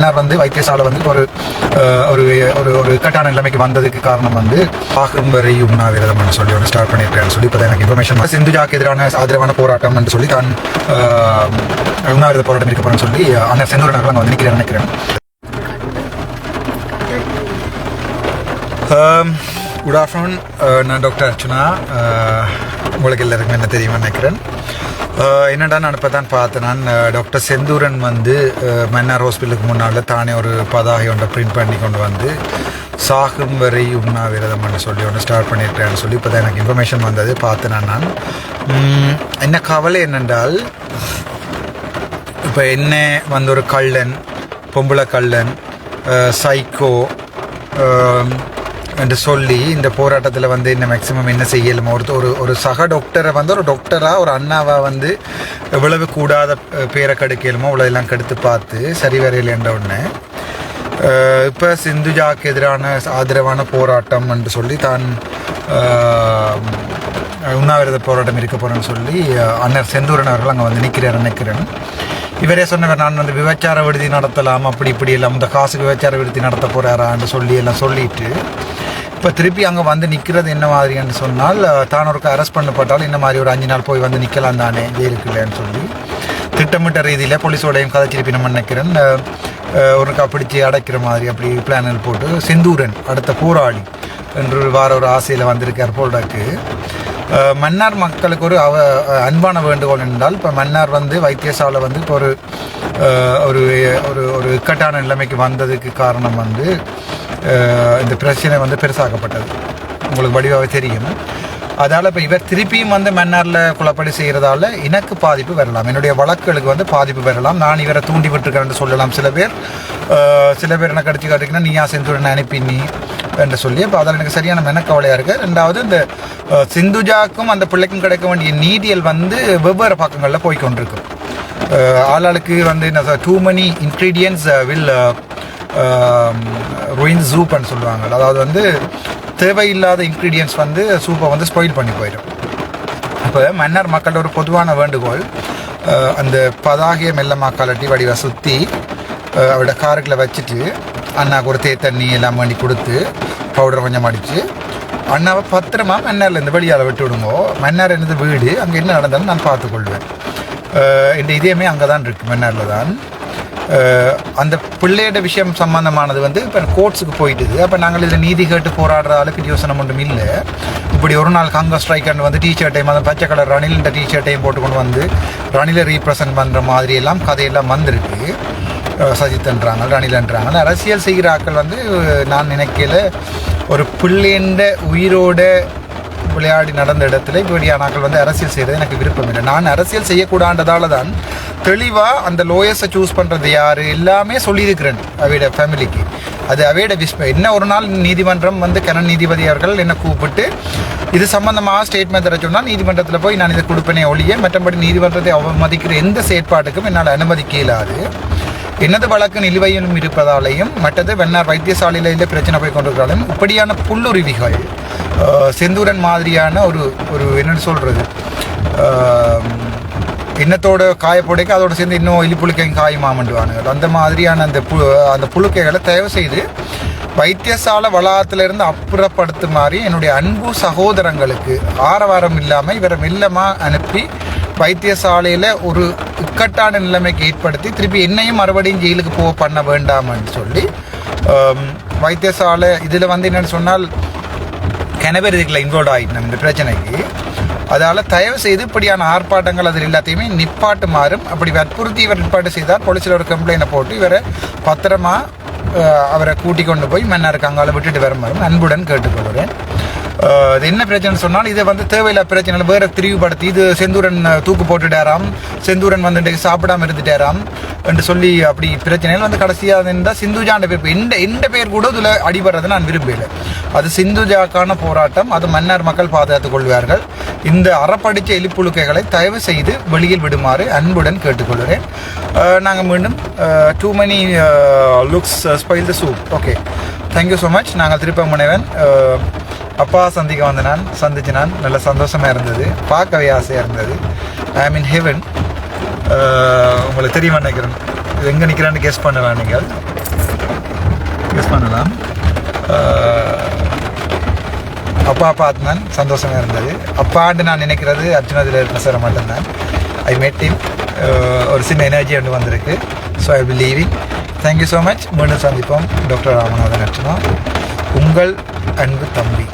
மன்னர் வந்து வைத்தியசாலை வந்து ஒரு ஒரு ஒரு ஒரு இக்கட்டான நிலைமைக்கு வந்ததுக்கு காரணம் வந்து ஆகும் வரை உண்ணாவிரதம்னு சொல்லி ஒன்று ஸ்டார்ட் பண்ணியிருக்கேன்னு சொல்லி இப்போ எனக்கு இன்ஃபர்மேஷன் சிந்துஜாக்கு எதிரான ஆதரவான போராட்டம் என்று சொல்லி தான் உண்ணாவிரத போராட்டம் இருக்க போறேன்னு சொல்லி அண்ணன் செந்தூர் நகர் அங்கே வந்து நிற்கிறேன் நினைக்கிறேன். குட் ஆஃப்டர்நூன் uh, நான் டாக்டர் அர்ச்சனா. Uh, உங்களுக்கு எல்லாருக்குமே என்ன தெரியுமா நினைக்கிறேன். Uh, என்னடா நான் இப்போ தான் பார்த்தேன் நான் டாக்டர் செந்தூரன் வந்து மன்னார் ஹாஸ்பிட்டலுக்கு முன்னால் தானே ஒரு பதாகை ஒன்றை பிரிண்ட் பண்ணி கொண்டு வந்து சாகும் வரை உண்ணாவிரதம்னு சொல்லி ஒன்று ஸ்டார்ட் பண்ணியிருக்கேன்னு சொல்லி இப்போ தான் எனக்கு இன்ஃபர்மேஷன் வந்தது பார்த்தேன் நான். என்ன கவலை என்னென்றால் இப்போ என்ன வந்து ஒரு கள்ளன் பொம்பளை கள்ளன் சைக்கோ என்று சொல்லி இந்த போராட்டத்தில் வந்து என்ன மேக்ஸிமம் என்ன செய்யலுமோ ஒரு ஒரு ஒரு சக டாக்டரை வந்து ஒரு டாக்டராக ஒரு அண்ணாவாக வந்து எவ்வளவு கூடாத பேரை கெடுக்கலுமோ அவ்வளோ எல்லாம் கெடுத்து பார்த்து சரி வரையில்ன்ற உடனே இப்போ சிந்துஜாக்கு எதிரான ஆதரவான போராட்டம் என்று சொல்லி தான் உண்ணாவிரத போராட்டம் இருக்க போகிறேன்னு சொல்லி அண்ணர் செந்தூரன் அவர்கள் அங்கே வந்து நிற்கிறார் நிற்கிறேன் இவரே சொன்னவர் நான் வந்து விபச்சார விடுதி நடத்தலாம் அப்படி இப்படி எல்லாம் இந்த காசுக்கு விபச்சார விடுதி நடத்த போகிறாரான்னு சொல்லி எல்லாம் சொல்லிட்டு இப்போ திருப்பி அங்கே வந்து நிற்கிறது என்ன மாதிரின்னு சொன்னால் அஹ், தான் ஒருக்க அரெஸ்ட் பண்ணப்பட்டால் இந்த மாதிரி ஒரு அஞ்சு நாள் போய் வந்து நிற்கலாம் தானே ஜெயிலுக்குள்ளேன்னு சொல்லி. திட்டமிட்ட ரீதியில் போலீஸோடையும் கதைச்சிருப்பி நம்ம நினைக்கிறேன் ஒருக்கா பிடிச்சி அடைக்கிற மாதிரி அப்படி பிளானில் போட்டு செந்தூரன் அடுத்த போராளி என்று வார ஒரு ஆசையில் வந்திருக்கார் போல்டாக்கு மன்னார் மக்களுக்கு ஒரு அவ அன்பான வேண்டுகோள் என்றால் இப்போ மன்னார் வந்து வைத்தியசாலை வந்து இப்போ ஒரு ஒரு ஒரு ஒரு இக்கட்டான நிலைமைக்கு வந்ததுக்கு காரணம் வந்து இந்த பிரச்சனை வந்து பெருசாக்கப்பட்டது. உங்களுக்கு வடிவாக தெரியும். அதால் இப்போ இவர் திருப்பியும் வந்து மன்னாரில் குழப்படி செய்கிறதால எனக்கு பாதிப்பு வரலாம். என்னுடைய வழக்குகளுக்கு வந்து பாதிப்பு வரலாம். நான் இவரை தூண்டி விட்டுருக்கேன்னு சொல்லலாம். சில பேர் சில பேர் என்ன கடிச்சு காட்டிங்கன்னா நீயா செந்துடன் அனுப்பி நீ என்று சொல்லி. அப்போ அதில் எனக்கு சரியான மெனக்கவலையாக இருக்குது ரெண்டாவது இந்த சிந்துஜாக்கும் அந்த பிள்ளைக்கும் கிடைக்க வேண்டிய நீதியல் வந்து வெவ்வேறு பக்கங்களில் போய்க்கொண்டிருக்கும் ஆளாளுக்கு வந்து என்ன too many ingredients will ruin சூப்னு சொல்லுவாங்க அதாவது வந்து தேவையில்லாத இன்க்ரீடியன்ஸ் வந்து சூப்பை வந்து ஸ்பாயில் பண்ணி போயிடும். இப்போ மன்னர் மக்களோட ஒரு பொதுவான வேண்டுகோள் அந்த பதாகிய மெல்லமா கலட்டி வடிவை சுற்றி அவரோட காருக்குள்ளே வச்சுட்டு அண்ணா ஒரு தே தண்ணி எல்லாம் வேண்டி கொடுத்து பவுடர் கொஞ்சம் அடித்து அண்ணாவை பத்திரமா மன்னார்ல இந்த வெளியால் விட்டு விடுங்கோ. மன்னார் என்னது வீடு அங்கே என்ன நடந்தாலும் நான் பார்த்துக்கொள்வேன். இந்த இதயமே அங்கே தான் இருக்குது மன்னாரில் தான் அந்த பிள்ளையோட விஷயம் சம்பந்தமானது வந்து இப்போ கோர்ட்ஸுக்கு போயிட்டுது. அப்போ நாங்கள் இதில் நீதி கேட்டு போராடுற அளவுக்கு யோசனை ஒன்றும் இல்லை. இப்படி ஒரு நாள் காங்கிரஸ் ஸ்ட்ரைக்கன் வந்து டிஷர்ட்டையும் அந்த பச்சை கலர் ரணிலின்ற டீஷர்ட்டையும் போட்டுக்கொண்டு வந்து ரணிலை ரீப்ரசன்ட் பண்ணுற மாதிரி எல்லாம் கதையெல்லாம் வந்திருக்கு. சஜித்ன்றாங்க ரணிலன்றாங்க அரசியல் செய்கிற ஆட்கள் வந்து நான் நினைக்கல ஒரு பிள்ளைன்ற உயிரோட விளையாடி நடந்த இடத்துல இப்படியான ஆட்கள் வந்து அரசியல் செய்கிறது எனக்கு விருப்பம் இல்லை. நான் அரசியல் செய்யக்கூடாண்டதால தான் தெளிவாக அந்த லோயஸை சூஸ் பண்ணுறது யார்? எல்லாமே சொல்லியிருக்கிறேன் அவையோட ஃபேமிலிக்கு அது அவையோட விஸ்ப என்ன ஒரு நாள் நீதிமன்றம் வந்து கனன் நீதிபதி அவர்கள் என்னை கூப்பிட்டு இது சம்பந்தமாக ஸ்டேட்மெண்ட் தர சொன்னால் நீதிமன்றத்தில் போய் நான் இதை கொடுப்பேனே ஒழிய மற்றபடி நீதிமன்றத்தை அவமதிக்கிற எந்த செயற்பாட்டுக்கும் என்னால் அனுமதிக்க இயலாது எனது வழக்கு நிலுவையிலும் இருப்பதாலேயும் மற்றது வெண்ணார் வைத்தியசாலையில் பிரச்சனை போய் கொண்டிருக்கிறாலும் இப்படியான புல்லுருவிகள் செந்தூரன் மாதிரியான ஒரு ஒரு என்னென்னு சொல்கிறது எண்ணத்தோட காயப்போடைக்கு அதோட சேர்ந்து இன்னும் எலிப்புழுக்கையும் காயுமாமண்டுவானுங்க அந்த மாதிரியான அந்த பு அந்த புழுக்கைகளை தயவு செய்து வைத்தியசாலை வளாகத்திலிருந்து மாதிரி என்னுடைய அன்பு சகோதரங்களுக்கு ஆரவாரம் இல்லாமல் இவரை மெல்லமாக அனுப்பி வைத்தியசாலையில் ஒரு இக்கட்டான நிலைமைக்கு ஏற்படுத்தி திருப்பி என்னையும் மறுபடியும் ஜெயிலுக்கு போக பண்ண வேண்டாம்னு சொல்லி வைத்தியசாலை இதில் வந்து என்னென்னு சொன்னால் கிணவர் இதுக்குள்ள இன்வால்வ் ஆகிட்டோம் இந்த பிரச்சனைக்கு. அதால் தயவு செய்து இப்படியான ஆர்ப்பாட்டங்கள் அதில் எல்லாத்தையுமே நிப்பாட்டுமாறும் அப்படி வற்புறுத்தி இவர் நிற்பாட்டு செய்தால் போலீஸில் ஒரு கம்ப்ளைண்டை போட்டு இவரை பத்திரமா அவரை கூட்டி கொண்டு போய் மன்னாருக்கு அங்கால விட்டுட்டு வருமாறும் அன்புடன் கேட்டுக்கொள்கிறேன். இது என்ன பிரச்சனை சொன்னால் இதை வந்து தேவையில்லா பிரச்சனை வேற திரிவுபடுத்தி இது செந்தூரன் தூக்கு போட்டுட்டாராம். செந்தூரன் வந்து இன்றைக்கு சாப்பிடாம இருந்துட்டாராம் என்று சொல்லி அப்படி பிரச்சனைகள் வந்து கடைசியாக இருந்தால் சிந்துஜாண்ட பேர் எந்த எந்த பேர் கூட இதில் அடிபடுறதை நான் விரும்பல அது சிந்துஜாக்கான போராட்டம். அது மன்னர் மக்கள் பாதுகாத்துக் கொள்வார்கள். இந்த அறப்படிச்ச எலிப்புழுக்கைகளை தயவு செய்து வெளியில் விடுமாறு அன்புடன் கேட்டுக்கொள்கிறேன். Uh, நாங்கள் மீண்டும் too many looks spoil the soup okay thank you so much நாங்கள் திருப்ப முனைவன் அப்பா சந்திக்க வந்த நான் சந்திச்சு நான் நல்ல சந்தோஷமாக இருந்தது பார்க்கவே ஆசையாக இருந்தது. ஐ மீன் ஹெவன் உங்களுக்கு தெரியுமா நினைக்கிறேன். எங்கே நிற்கிறான்னு கெஸ் பண்ணலாம் நீங்கள். கெஸ் பண்ணலாம். அப்பா அப்பா நான் சந்தோஷமாக இருந்தது. அப்பாண்டு நான் நினைக்கிறது அர்ஜுனதில் இருக்கிற சார் மட்டும்தான். ஐ மேட் டீம் ஒரு சின்ன எனர்ஜி ஒன்று வந்திருக்கு. So I will leaving thank you so much மீண்டும் சந்திப்போம். டாக்டர் ராமநாதன் அர்ச்சனா உங்கள் அன்பு தம்பி.